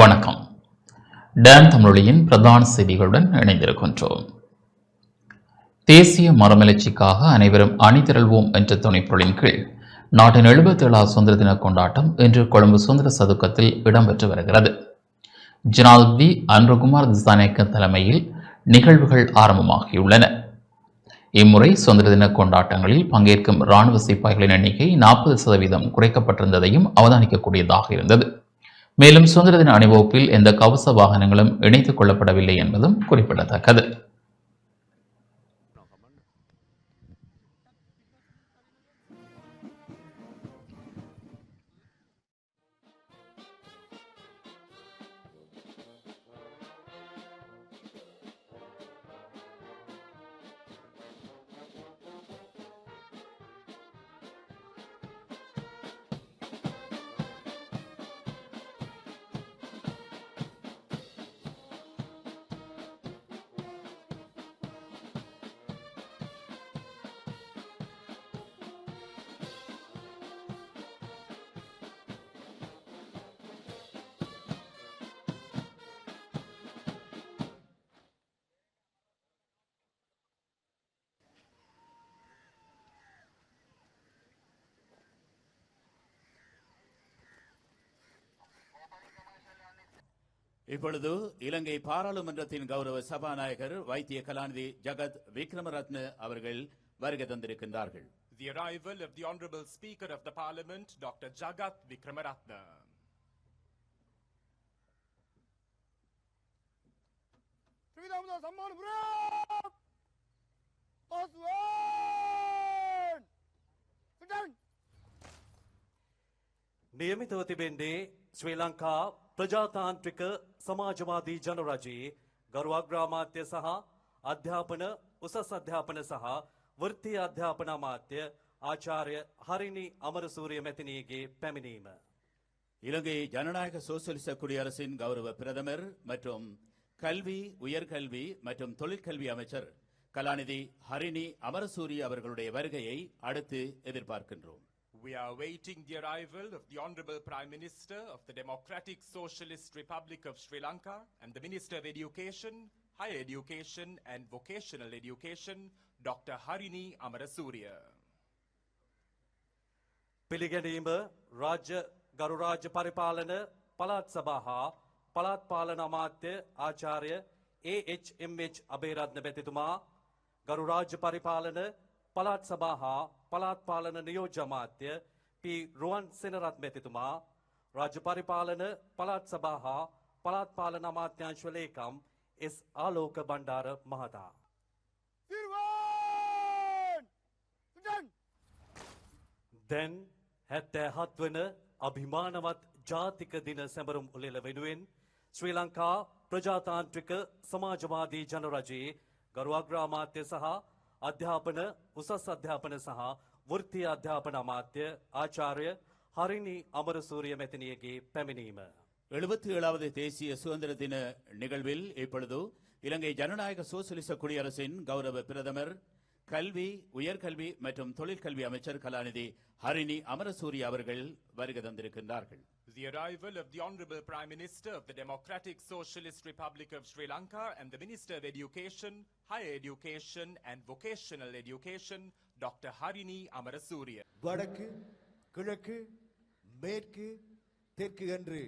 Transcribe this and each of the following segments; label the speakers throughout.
Speaker 1: வணக்கம். டேன் தமிழொலியின் பிரதான செய்திகளுடன் இணைந்திருக்கின்றோம். தேசிய மரமலர்ச்சிக்காக அனைவரும் அணிதிரள்வோம் என்ற துணைப்பொருளின் கீழ் நாட்டின் எழுபத்தேழாவது சுதந்திர தின கொண்டாட்டம் இன்று கொழும்பு சுதந்திர சதுக்கத்தில் இடம்பெற்று வருகிறது. ஜனாதிபதி அன்புகுமார் திசானேக்க தலைமையில் நிகழ்வுகள் ஆரம்பமாகியுள்ளன. இம்முறை சுதந்திர தின கொண்டாட்டங்களில் பங்கேற்கும் இராணுவ சிப்பாய்களின் எண்ணிக்கை நாற்பது சதவீதம் குறைக்கப்பட்டிருந்ததையும் அவதானிக்கக்கூடியதாக இருந்தது. மேலும் சுதந்திர தின அணிவகுப்பில் எந்த கவச வாகனங்களும் இணைத்துக் கொள்ளப்படவில்லை என்பதும் குறிப்பிடத்தக்கது.
Speaker 2: இப்பொழுது இலங்கை பாராளுமன்றத்தின் கௌரவ சபாநாயகர் வைத்திய கலாநிதி ஜகத் விக்ரமரத்ன அவர்கள் வருகை தந்திருக்கின்றார்கள்
Speaker 3: The arrival of the Honorable Speaker of the Parliament, Dr. Jagat Vikramaratne.
Speaker 4: Sriramda Samman Bram! Oswan! Sit down!
Speaker 5: නියමිතව තිබෙන්නේ ශ්‍රී ලංකා ಪ್ರಜಾತಾಂತ್ರಿಕ ಸಮಾಜವಾದಿ ಜನರಾಜಿ ಗರ್ವಾಗ್ರಾಮಾತ್ಯ ಸಹ ಅಧ್ಯಾಪನ ಉಸಸ್ ಅಧ್ಯಾಪನ ಸಹ ವೃತ್ತಿ ಅಧ್ಯಾಪನ ಮಾತ್ಯ ಆಚಾರ್ಯ ಹರಿಣಿ ಅಮರಸೂರ್ಯ ಮೆತಿನಿಗೆ ಪೆಮಿನೀಮ.
Speaker 2: இலங்கை ஜனநாயக சோசியலிச குடியரசின் கௌரவ பிரதமர் மற்றும் கல்வி உயர்கல்வி மற்றும் தொழிற்கல்வி அமைச்சர் கலாநிதி ஹரிணி அமரசூரி அவர்களுடைய வருகையை அடுத்து எதிர்பார்க்கின்றோம்.
Speaker 3: We are awaiting the arrival of the Honorable Prime Minister of the Democratic Socialist Republic of Sri Lanka and the Minister of Education, Higher Education and Vocational Education, Dr. Harini Amarasuriya.
Speaker 5: පිළිගැනීම රාජ්‍ය ගරු රාජ්‍ය පරිපාලන පළාත් සභා හා පළාත් පාලන අමාත්‍ය ආචාර්ය AHMH අබේරත්න මැතිතුමා ගරු රාජ්‍ය පරිපාලන පළාත් සභා හා පළාත් පාලන නියෝජ්‍ය අමාත්‍ය පී. රුවන් සෙනරත් මැතිතුමා රාජ්‍ය පරිපාලන පළාත් සභා හා පළාත් පාලන අමාත්‍යංශ ලේකම් එස් ආලෝක බණ්ඩාර මහතා. දැන්! හැත්තෑ හත් වන අභිමානවත් ජාතික දින සැමරුම් උළෙල වෙනුවෙන් ශ්‍රී ලංකා ප්‍රජාතාන්ත්‍රික සමාජවාදී ජනරජයේ ගරු අග්‍රාමාත්‍ය සහ ಅಧ್ಯಾಪನ ಉಸಸ್ ಅಧ್ಯಾಪನ ಸಹ ವೃತ್ತಿ ಅಧ್ಯಾಪನ ಮಾತ್ಯ ಆಚಾರ್ಯ ಹರಿಣಿ ಅಮರಸೂರ್ಯ ಮೆತನಿಯಗೆ ಪೆಮಿನೀಮ
Speaker 2: எழுபத்தி ஏழாவது தேசிய சுதந்திர தின நிகழ்வில் இப்பொழுது இலங்கை ஜனநாயக சோசியலிச குடியரசின் கௌரவ பிரதமர் கல்வி உயர்கல்வி மற்றும் தொழிற்கல்வி அமைச்சர் கலாநிதி ஹரிணி அமரசூரி அவர்கள் வருகை தந்திருக்கின்றார்கள்.
Speaker 3: The arrival of the Honorable Prime Minister of the Democratic Socialist Republic of Sri Lanka and the Minister of Education, Higher Education and Vocational Education, Dr. Harini Amarasuriya.
Speaker 6: வடக்கு கிழக்கு மேற்கு தெற்கு என்று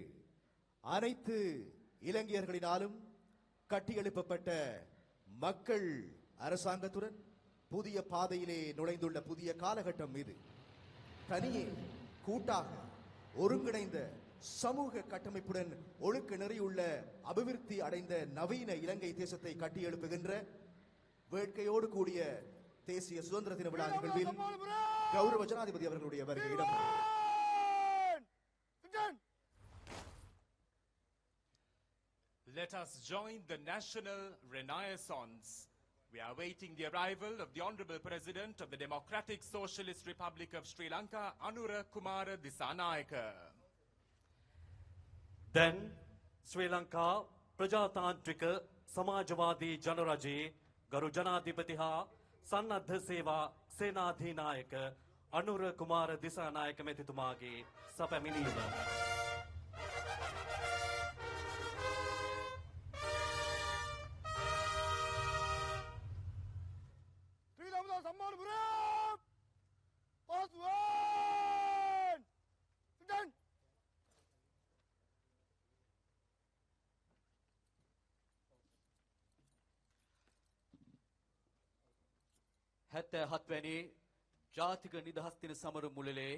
Speaker 6: அனைத்து இளைஞர்களினாலும் கட்டியெழுப்பப்பட்ட மக்கள் அரசாங்கத்துடன் புதிய பாதையிலே நுழைந்துள்ள புதிய காலகட்டம் இது தனியே கூட்டாக ஒருங்கிணைந்த சமூக கட்டமைப்புடன் ஒழுக்க நிறையுள்ள அபிவிருத்தி அடைந்த நவீன இலங்கை தேசத்தை கட்டியெழுப்புகின்ற வேட்கையோடு கூடிய தேசிய சுதந்திர தின விழா நிகழ்வில் கௌரவ ஜனாதிபதி அவர்களுடைய வருகை
Speaker 4: இடம்
Speaker 3: Let us join the national renaissance. We are awaiting the arrival of the Honorable President of the Democratic Socialist Republic of Sri Lanka, Anura Kumara Disanayaka.
Speaker 5: දැන් ශ්‍රී ලංකා ප්‍රජාතාන්ත්‍රික සමාජවාදී ජනරජයේ ගරු ජනාධිපති හා සන්නද්ධ සේවා සේනාධීනායක අනුර කුමාර දිසානායක මැතිතුමාගේ සැපැමිණීම.
Speaker 7: හැත්තෑ හත්වැනි ජාතික නිදහස් දින සමරු මුලලේ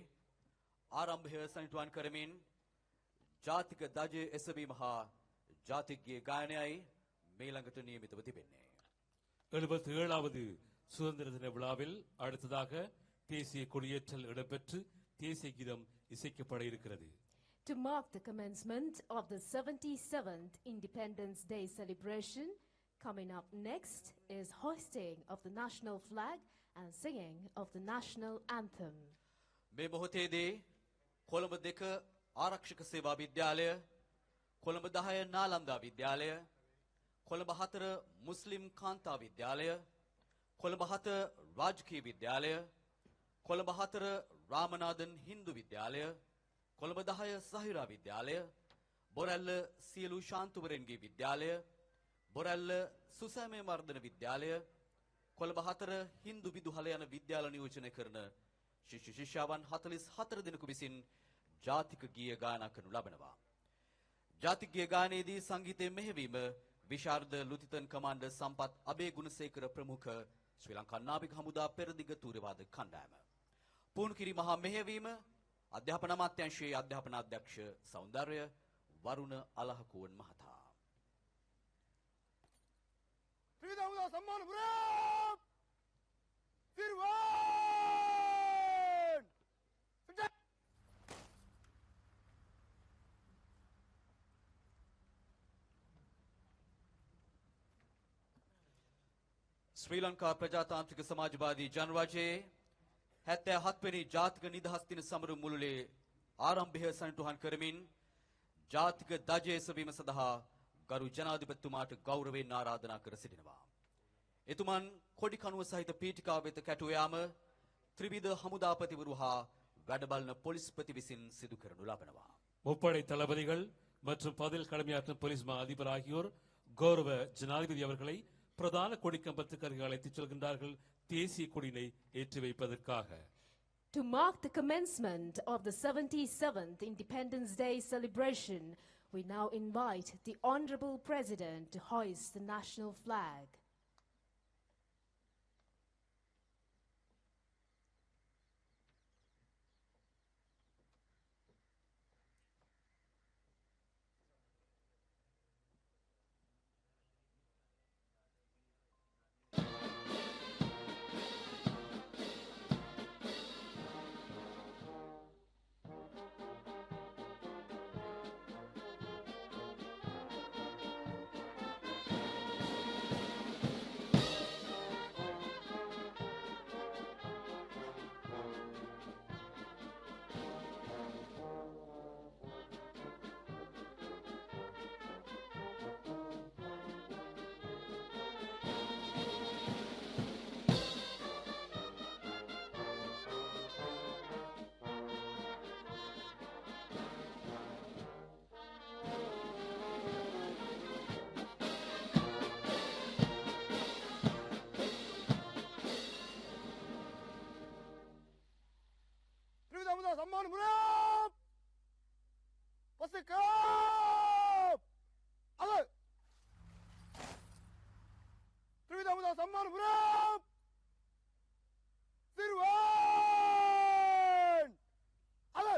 Speaker 7: ආරම්භය සනිටුවන් කරමින් ජාතික දජය එසවීම හා ජාතිකගේ ගායනයයි මේළඟට නියමිතව තිබෙන්නේ.
Speaker 8: எழுபத்தி ஏழாவது சுதந்திர தின விழாவில் அடுத்ததாக தேசிய கொடியேற்றல் இடம்பெற்று தேசிய கீதம் இசைக்கப்பட இருக்கிறது
Speaker 9: To mark the commencement of the 77th Independence Day celebration, coming up next is hoisting of the national flag and singing of the national anthem.
Speaker 7: මේ මොහොතේදී කොළඹ දෙක ආරක්ෂක සේවා විද්‍යාලය කොළඹ දහය නාලන්දා විද්‍යාලය කොළඹ හතර මුස්ලිම් කාන්තා විද්‍යාලය කොළඹ හත රාජකීය විද්‍යාලය කොළඹ හතර රාමනාදන් හින්දු විද්‍යාලය කොළඹ දහය සහිරා විද්‍යාලය බොරැල්ල සියලු ශාන්තුවරන්ගේ විද්‍යාලය බොරැල්ල සුසෑමේ මර්ධන විද්‍යාලය කොළඹ හතර හින්දු විදුහල යන විද්‍යාල නියෝජනය කරන ශිෂ්‍ය ශිෂ්‍යාවන් හතලිස් හතර දෙනෙකු විසින් ජාතික ගීය ගායනා කරනු ලබනවා. ජාතික ගීය ගායනයේදී සංගීතය මෙහෙවීම විශාරද ලුතිතන් කමාන්ඩර් සම්පත් අබේ ගුණසේකර ප්‍රමුඛ ශ්‍රී ලංකා නාවික හමුදා පෙරදිග තූරවාද කණ්ඩායම. පුහුණු කිරීම හා මෙහෙවීම අධ්‍යාපන අමාත්‍යංශයේ අධ්‍යාපන අධ්‍යක්ෂ සෞන්දර්ය වරුණ අලහකුවන් මහතා.
Speaker 4: ත්‍රිවිධ හමුදා සම්මාන පුරාම් සිරුවන් සිටන්
Speaker 7: ශ්‍රී ලංකා ප්‍රජාතාන්ත්‍රික සමාජවාදී ජනරජයේ හැත්තෑ හත්වනි ජාතික නිදහස් දින සමරු මුළුලේ ආරම්භය සනිටුහන් කරමින් ජාතික දජය එසවීම සඳහා ගරු ජනාධිපතිතුමාට ගෞරවයෙන් ආරාධනා කර සිටිනවා. එතුමන් කොඩි කනුව සහිත පීටිකාව වෙත කැටුව යාම ත්‍රිවිධ හමුදාපතිවරු හා වැඩබලන පොලිස්පති විසින් සිදු කරනු ලබනවා.
Speaker 8: முப்படை தளபதிகள் மற்றும் பதில் கடமையாற்றும் போலீஸ் மா அதிபர் ஆகியோர் கௌரவ ஜனாதிபதி அவர்களை பிரதான கொடிக்கம்பத்துக்கு அருகே அழைத்துச் செல்கின்றார்கள் தேசிய கொடியினை ஏற்றி வைப்பதற்காக
Speaker 9: To mark the commencement of the 77th Independence Day celebration, we now invite the Honorable President to hoist the national flag.
Speaker 4: ත්‍රිවිධ හමුදා සම්මාන පුරාම් සිරුවන් අල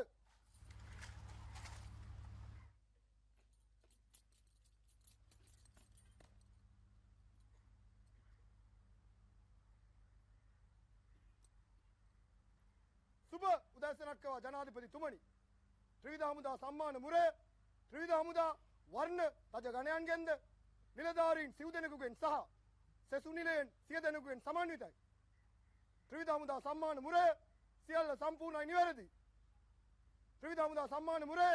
Speaker 4: සුබ උදැසනක්කවා ජනාධිපතිතුමනි ත්‍රිවිධ හමුදා සම්මාන මුරය ත්‍රිවිධ හමුදා වර්ණ රජ ගණයන්ගෙන්ද නිලධාරීන් සිව් දෙනෙකුගෙන් සහ සෙසු නිලයෙන් සිය දෙනෙකුගෙන් සමන්විතයි. ත්‍රිවිධ හමුදා සම්මාන මුරය සියල්ල සම්පූර්ණයි නිවැරදි. ත්‍රිවිධ හමුදා සම්මාන මුරය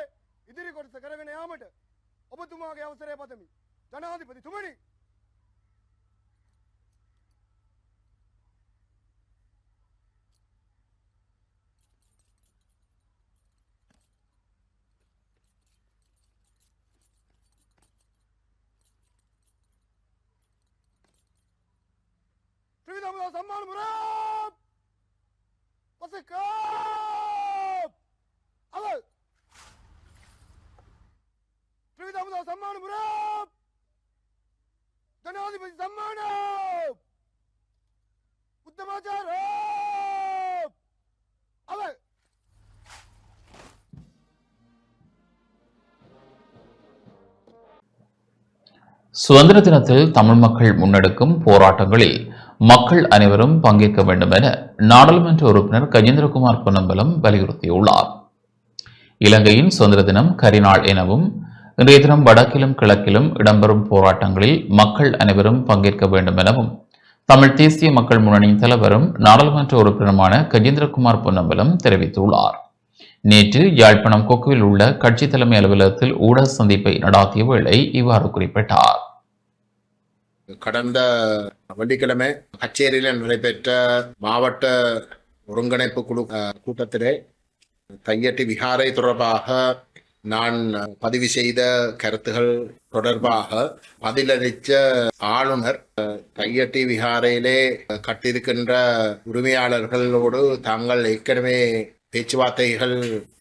Speaker 4: ඉදිරි කොටස කරගෙන යාමට ඔබතුමාගේ අවසරය පතමි. ජනාධිපතිතුමනි சம்மானம் முராப் பசிக்காப் அவள் த்ரிவித அமுதா சம்மானம் முராப் ஜனாதிபதி சம்மானம் அவள்
Speaker 1: சுதந்திர தினத்தில் தமிழ் மக்கள் முன்னெடுக்கும் போராட்டங்களில் மக்கள் அனைவரும் பங்கேற்க வேண்டும் என நாடாளுமன்ற உறுப்பினர் கஜேந்திரகுமார் பொன்னம்பலம் வலியுறுத்தியுள்ளார். இலங்கையின் சுதந்திர தினம் கரிநாள் எனவும் இன்றைய தினம் வடக்கிலும் கிழக்கிலும் இடம்பெறும் போராட்டங்களில் மக்கள் அனைவரும் பங்கேற்க வேண்டும் எனவும் தமிழ் தேசிய மக்கள் முன்னணியின் தலைவரும் நாடாளுமன்ற உறுப்பினருமான கஜேந்திரகுமார் பொன்னம்பலம் தெரிவித்துள்ளார். நேற்று யாழ்ப்பாணம் கொக்குவில் உள்ள கட்சி தலைமை அலுவலகத்தில் ஊடக சந்திப்பை நடாத்திய வேளை இவ்வாறு குறிப்பிட்டார்.
Speaker 10: கடந்த வெள்ளிக்கிழமை கச்சேரியில் நடைபெற்ற மாவட்ட ஒருங்கிணைப்பு குழு கூட்டத்திலே தையட்டி விகாரை தொடர்பாக நான் பதிவு செய்த கருத்துகள் தொடர்பாக பதிலளித்த ஆளுநர் கையட்டி தையட்டி விகாரையிலே கட்டியிருக்கின்ற உரிமையாளர்களோடு தாங்கள் ஏற்கனவே பேச்சுவார்த்தைகள்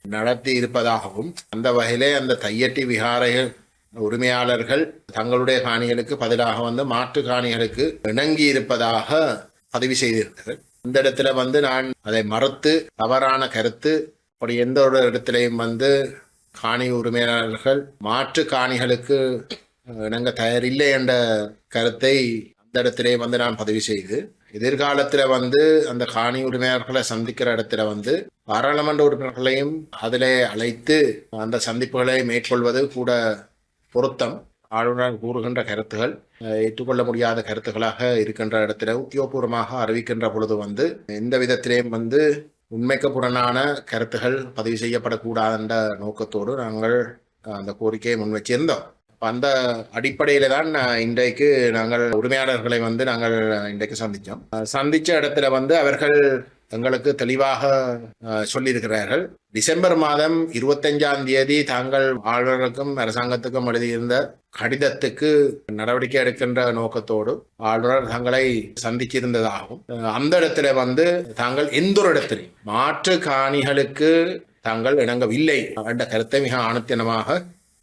Speaker 10: நடத்தி இருப்பதாகவும் அந்த வகையிலே அந்த தையட்டி விகாரைகள் உரிமையாளர்கள் தங்களுடைய காணிகளுக்கு பதிலாக வந்து மாற்று காணிகளுக்கு இணங்கி இருப்பதாக பதிவு செய்திருக்கிறது. இந்த இடத்துல வந்து நான் அதை மறுத்து தவறான கருத்து அப்படி எந்த ஒரு இடத்திலையும் வந்து காணி உரிமையாளர்கள் மாற்று காணிகளுக்கு இணங்க தயாரில்லை என்ற கருத்தை அந்த இடத்திலே வந்து நான் பதிவு செய்து எதிர்காலத்துல வந்து அந்த காணி உரிமையாளர்களை சந்திக்கிற இடத்துல வந்து பாராளுமன்ற உறுப்பினர்களையும் அதிலே அழைத்து அந்த சந்திப்புகளை மேற்கொள்வது கூட பொருத்தம். ஆளுநர் கூறுகின்ற கருத்துகள் ஏற்றுக்கொள்ள முடியாத கருத்துக்களாக இருக்கின்ற இடத்துல உத்தியோகபூர்வமாக அறிவிக்கின்ற பொழுது வந்து எந்த விதத்திலேயும் வந்து உண்மைக்கு புறனான கருத்துகள் பதிவு செய்யப்படக்கூடாது என்ற நோக்கத்தோடு நாங்கள் அந்த கோரிக்கையை முன்வச்சிருந்தோம். அப்ப அந்த அடிப்படையில தான் இன்றைக்கு நாங்கள் உரிமையாளர்களை வந்து நாங்கள் இன்றைக்கு சந்தித்தோம் சந்தித்த சந்திச்ச இடத்துல வந்து அவர்கள் தங்களுக்கு தெளிவாக சொல்லியிருக்கிறார்கள். டிசம்பர் மாதம் இருபத்தஞ்சாம் தேதி தாங்கள் ஆளுநருக்கும் அரசாங்கத்துக்கும் எழுதியிருந்த கடிதத்துக்கு நடவடிக்கை எடுக்கின்ற நோக்கத்தோடு ஆளுநர் தங்களை சந்திச்சிருந்ததாகவும் அந்த இடத்துல வந்து தாங்கள் எந்த ஒரு இடத்திலும் மாற்று காணிகளுக்கு தாங்கள் இணங்கவில்லை என்ற கருத்தை மிக ஆணித்தனமாக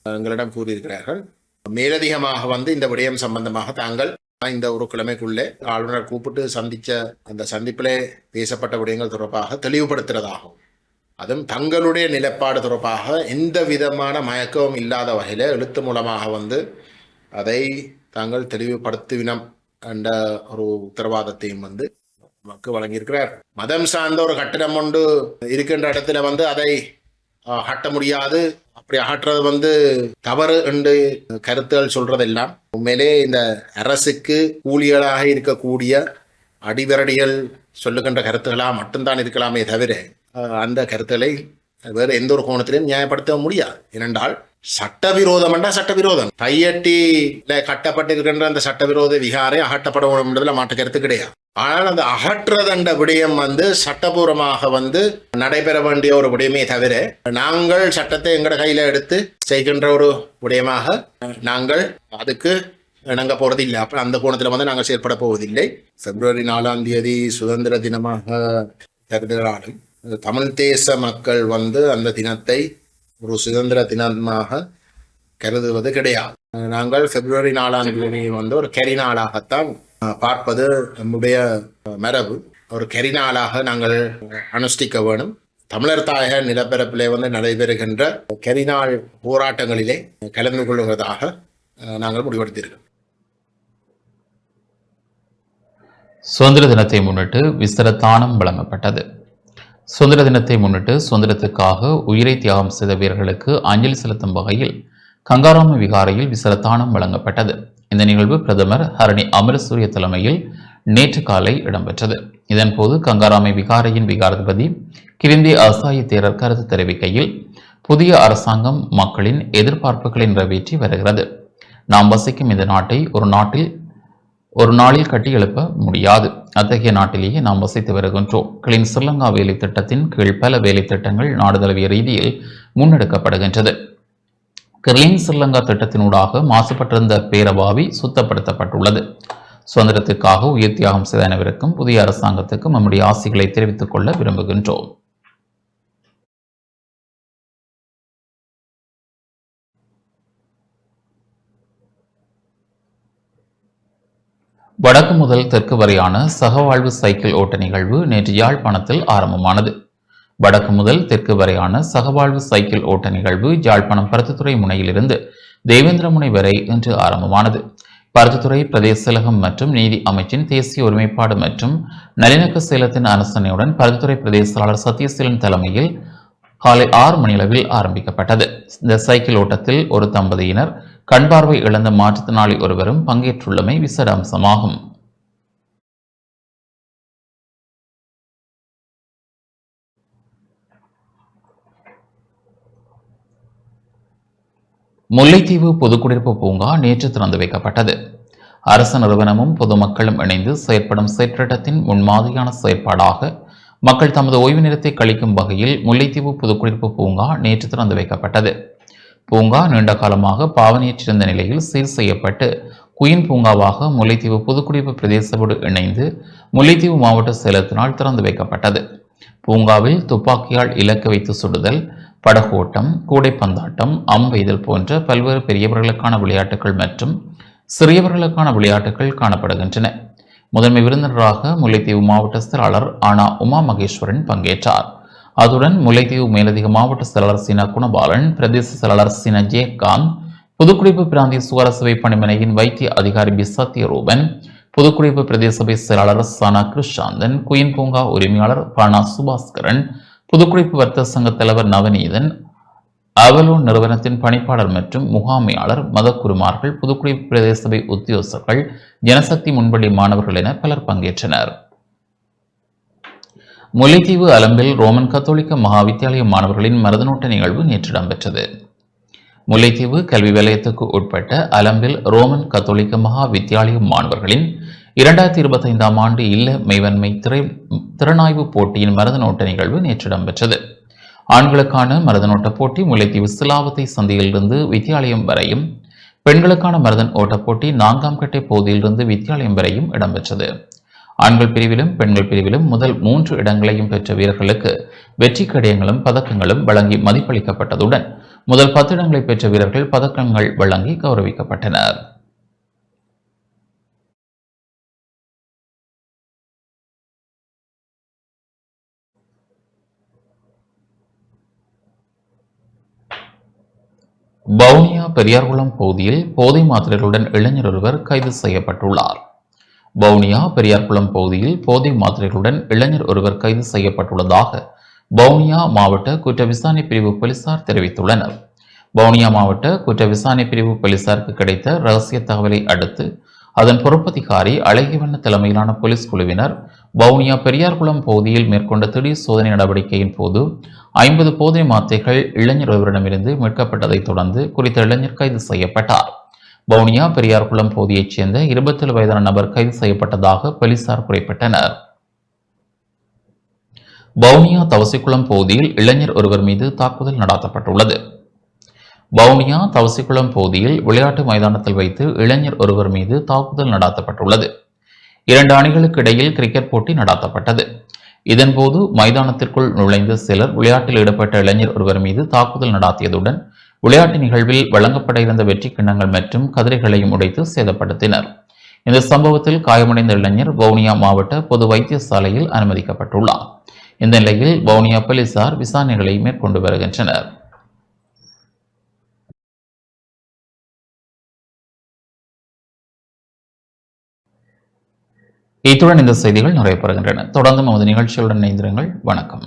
Speaker 10: எங்களிடம் கூறியிருக்கிறார்கள். மேலதிகமாக வந்து இந்த விடயம் சம்பந்தமாக தாங்கள் இந்த ஒரு கிழமைக்குள்ளே ஆளுநர் கூப்பிட்டு சந்திச்ச அந்த சந்திப்பிலே பேசப்பட்ட விடயங்கள் தொடர்பாக தெளிவுபடுத்துறதாகும். அதுவும் தங்களுடைய நிலைப்பாடு தொடர்பாக எந்த விதமான மயக்கமும் இல்லாத வகையில் எழுத்து மூலமாக வந்து அதை தாங்கள் தெளிவுபடுத்துவினம் என்ற ஒரு உத்தரவாதத்தையும் வந்து நமக்கு வழங்கியிருக்கிறார். மதம் சார்ந்த ஒரு கட்டிடம் ஒன்று இருக்கின்ற இடத்துல வந்து அதை அகற்ற முடியாது. அப்படி அகற்றுறது வந்து தவறு என்று கருத்துகள் சொல்றதெல்லாம். உண்மையிலே இந்த அரசுக்கு கூலிகளாக இருக்கக்கூடிய அடிவரடிகள் சொல்லுகின்ற கருத்துக்களாக மட்டும்தான் இருக்கலாமே தவிர அந்த கருத்துக்களை வேறு எந்த ஒரு கோணத்திலையும் நியாயப்படுத்த முடியாது. ஏனென்றால் சட்டவிரோதம் என்றால் சட்டவிரோதம். கையட்டில கட்டப்பட்டிருக்கின்ற அந்த சட்டவிரோத விகாரை அகற்றப்பட வேண்டும் மாற்று கருத்து கிடையாது. ஆனால் அந்த அகற்றதண்ட விடயம் வந்து சட்டபூர்வமாக வந்து நடைபெற வேண்டிய ஒரு விடயமே தவிர நாங்கள் சட்டத்தை எங்கட கையில எடுத்து செய்கின்ற ஒரு விடயமாக நாங்கள் அதுக்கு இணங்க போறதில்லை. அப்ப அந்த கோணத்துல வந்து நாங்கள் செயற்பட போவதில்லை. பிப்ரவரி நாலாம் தேதி சுதந்திர தினமாக கருதினாலும் தமிழ் தேச மக்கள் வந்து அந்த தினத்தை ஒரு சுதந்திர தினமாக கருதுவது கிடையாது. நாங்கள் பிப்ரவரி நாலாம் தேதி வந்து ஒரு கரி நாளாகத்தான் பார்ப்பது நம்முடைய மரபு. ஒரு கரி நாளாக நாங்கள் அனுஷ்டிக்க வேணும் தமிழர் தாயக நிலப்பரப்பிலே வந்து நடைபெறுகின்ற கரிநாள் போராட்டங்களிலே கலந்து கொள்வதாக நாங்கள் முடிவெடுத்திருக்கிறோம்.
Speaker 1: சுதந்திர தினத்தை முன்னிட்டு விசிற தானம் வழங்கப்பட்டது சுதந்திர தினத்தை முன்னிட்டு சுதந்திரத்துக்காக உயிரை தியாகம் செய்த வீரர்களுக்கு அஞ்சலி செலுத்தும் வகையில் கங்காராம விகாரையில் விசரத்தானம் வழங்கப்பட்டது. இந்த நிகழ்வு பிரதமர் ஹரணி அமரசூரிய தலைமையில் நேற்று காலை இடம்பெற்றது. இதன்போது கங்காராமை விகாரையின் விகாராதிபதி கிரிந்தி அசாயி தேரர் கருத்து தெரிவிக்கையில் புதிய அரசாங்கம் மக்களின் எதிர்பார்ப்புகளை நிறைவேற்றி வருகிறது. நாம் வசிக்கும் இந்த நாட்டை ஒரு நாட்டில் ஒரு நாளில் கட்டி எழுப்ப முடியாது. அத்தகைய நாட்டிலேயே நாம் வசித்து வருகின்றோம். கிளீன் ஸ்ரீலங்கா வேலை திட்டத்தின் கீழ் பல வேலை திட்டங்கள் நாடுதழுவிய ரீதியில் முன்னெடுக்கப்படுகின்றது. கிளீன் ஸ்ரீலங்கா திட்டத்தினூடாக மாசுபட்டிருந்த பேரபாவி சுத்தப்படுத்தப்பட்டுள்ளது. சுதந்திரத்திற்காக உயிர் தியாகம் செய்த அனைவருக்கும் புதிய அரசாங்கத்துக்கு நம்முடைய ஆசைகளை தெரிவித்துக் கொள்ள விரும்புகின்றோம். வடக்கு முதல் தெற்கு வரையான சகவாழ்வு சைக்கிள் ஓட்ட நிகழ்வு நேற்று யாழ்ப்பாணத்தில் ஆரம்பமானது. வடக்கு முதல் தெற்கு வரையான சகவாழ்வு சைக்கிள் ஓட்ட நிகழ்வு யாழ்ப்பாணம் பருத்தித்துறை முனையிலிருந்து தேவேந்திரமுனை வரை இன்று ஆரம்பமானது. பருத்தித்துறை பிரதேச செயலகம் மற்றும் நீதி அமைச்சின் தேசிய ஒருமைப்பாடு மற்றும் நல்லிணக்க சேலத்தின் அனுசரணையுடன் பருத்தித்துறை பிரதேச சத்யசீலன் தலைமையில் காலை ஆறு மணியளவில் ஆரம்பிக்கப்பட்டது. இந்த சைக்கிள் ஓட்டத்தில் ஒரு தம்பதியினர் கண்பார்வை இழந்த மாற்றுத்திறனாளி ஒருவரும் பங்கேற்றுள்ளமை விசேட அம்சமாகும் முல்லைத்தீவு பொதுக்குடியிருப்பு பூங்கா நேற்று திறந்து வைக்கப்பட்டது. அரசு நிறுவனமும் பொதுமக்களும் இணைந்து செயற்படும் செயற்றிட்டத்தின் முன்மாதிரியான செயற்பாடாக மக்கள் தமது ஓய்வு நேரத்தை கழிக்கும் வகையில் முல்லைத்தீவு பொதுக்குடியிருப்பு பூங்கா நேற்று திறந்து வைக்கப்பட்டது. பூங்கா நீண்ட காலமாக பாவனையற்றிருந்த நிலையில் சீர் செய்யப்பட்டு குயின் பூங்காவாக முல்லைத்தீவு புதுக்குடிப்பு பிரதேசவோடு இணைந்து முல்லைத்தீவு மாவட்ட செயலகத்தினால் திறந்து வைக்கப்பட்டது. பூங்காவில் துப்பாக்கியால் இலக்கு வைத்து சுடுதல் படகோட்டம் கூடைப்பந்தாட்டம் அம்பெய்தல் போன்ற பல்வேறு பெரியவர்களுக்கான விளையாட்டுகள் மற்றும் சிறியவர்களுக்கான விளையாட்டுகள் காணப்படுகின்றன. முதன்மை விருந்தினராக முல்லைத்தீவு மாவட்ட செயலாளர் ஆனா உமா மகேஸ்வரன் பங்கேற்றார். அத்துடன் முல்லைத்தீவு மேலதிக மாவட்ட செயலாளர் சீனா குணபாலன் பிரதேச செயலாளர் சீனா ஜெயகாந்த் புதுக்குடிப்பு பிராந்திய சுகார சபை பணிமனையின் வைத்திய அதிகாரி பி. சத்யரூபன் புதுக்குடிப்பு பிரதேச சபை செயலாளர் சானா கிருஷாந்தன் குயின் பூங்கா உரிமையாளர் பானா சுபாஸ்கரன் புதுக்குடிப்பு வர்த்தக சங்க தலைவர் நவநீதன் அவலோன் நிறுவனத்தின் பணிப்பாளர் மற்றும் முகாமையாளர் மதக்குருமார்கள் புதுக்குடிப்பு பிரதேச சபை உத்தியோகஸ்தர்கள் ஜனசக்தி முன்பள்ளி மாணவர்கள் என பலர் பங்கேற்றனர். முல்லைத்தீவு அலம்பில் ரோமன் கத்தோலிக்க மகா வித்தியாலய மாணவர்களின் மருதநோட்ட நிகழ்வு நேற்று இடம்பெற்றது. முல்லைத்தீவு கல்வி வலயத்துக்கு உட்பட்ட அலம்பில் ரோமன் கத்தோலிக்க மகா வித்தியாலய மாணவர்களின் இரண்டாயிரத்தி இருபத்தி ஐந்தாம் ஆண்டு இல்ல மெய்வன்மை திரை திறனாய்வு போட்டியின் மருதநோட்ட நிகழ்வு நேற்று இடம்பெற்றது. ஆண்களுக்கான மருதநோட்ட போட்டி முல்லைத்தீவு சிலாவத்தை சந்தையிலிருந்து வித்தியாலயம் வரையும் பெண்களுக்கான மருதன் ஓட்டப் போட்டி நான்காம் கட்டை பகுதியிலிருந்து வித்தியாலயம் வரையும் இடம்பெற்றது. ஆண்கள் பிரிவிலும் பெண்கள் பிரிவிலும் முதல் மூன்று இடங்களையும் பெற்ற வீரர்களுக்கு வெற்றி கடியங்களும் பதக்கங்களும் வழங்கி மதிப்பளிக்கப்பட்டதுடன் முதல் பத்து இடங்களை பெற்ற வீரர்கள் பதக்கங்கள் வழங்கி கௌரவிக்கப்பட்டனர். வவுனியா பெரியார்குளம் பகுதியில் போதை மாத்திரைகளுடன் இளைஞர் ஒருவர் கைது செய்யப்பட்டுள்ளார். வவுனியா பெரியார்குளம் பகுதியில் போதை மாத்திரைகளுடன் இளைஞர் ஒருவர் கைது செய்யப்பட்டுள்ளதாக வவுனியா மாவட்ட குற்ற விசாரணை பிரிவு போலீசார் தெரிவித்துள்ளனர். வவுனியா மாவட்ட குற்ற விசாரணை பிரிவு போலீசாருக்கு கிடைத்த ரகசிய தகவலை அடுத்து அதன் பொறுப்பதிகாரி அழகிவண்ண தலைமையிலான போலீஸ் குழுவினர் வவுனியா பெரியார்குளம் பகுதியில் மேற்கொண்ட திடீர் சோதனை நடவடிக்கையின் போது ஐம்பது போதை மாத்திரைகள் இளைஞர் ஒருவரிடமிருந்து மீட்கப்பட்டதைத் தொடர்ந்து குறித்த இளைஞர் கைது செய்யப்பட்டார். வவுனியா பெரியார்குளம் பகுதியைச் சேர்ந்த இருபத்தேழு வயதான நபர் கைது செய்யப்பட்டதாக போலீசார் குறிப்பிட்டனர். வவுனியா தவசிக்குளம் பகுதியில் இளைஞர் ஒருவர் மீது தாக்குதல் நடாத்தப்பட்டுள்ளது. வவுனியா தவசிக்குளம் பகுதியில் விளையாட்டு மைதானத்தில் வைத்து இளைஞர் ஒருவர் மீது தாக்குதல் நடாத்தப்பட்டுள்ளது. இரண்டு அணிகளுக்கு இடையில் கிரிக்கெட் போட்டி நடாத்தப்பட்டது. இதன்போது மைதானத்திற்குள் நுழைந்த சிலர் விளையாட்டில் ஈடுபட்ட இளைஞர் ஒருவர் மீது தாக்குதல் நடாத்தியதுடன் விளையாட்டு நிகழ்வில் வழங்கப்பட இருந்த வெற்றி கிண்ணங்கள் மற்றும் கதிரைகளையும் உடைத்து சேதப்படுத்தினர். இந்த சம்பவத்தில் காயமடைந்த இளைஞர் வவுனியா மாவட்ட பொது வைத்தியசாலையில் அனுமதிக்கப்பட்டுள்ளார். இந்த நிலையில் வவுனியா போலீசார் விசாரணைகளை மேற்கொண்டு வருகின்றனர். இத்துடன் இந்த செய்திகள் நிறைவு பெறுகின்றன தொடர்ந்து நமது நிகழ்ச்சியுடன் இணைந்திருங்கள். வணக்கம்.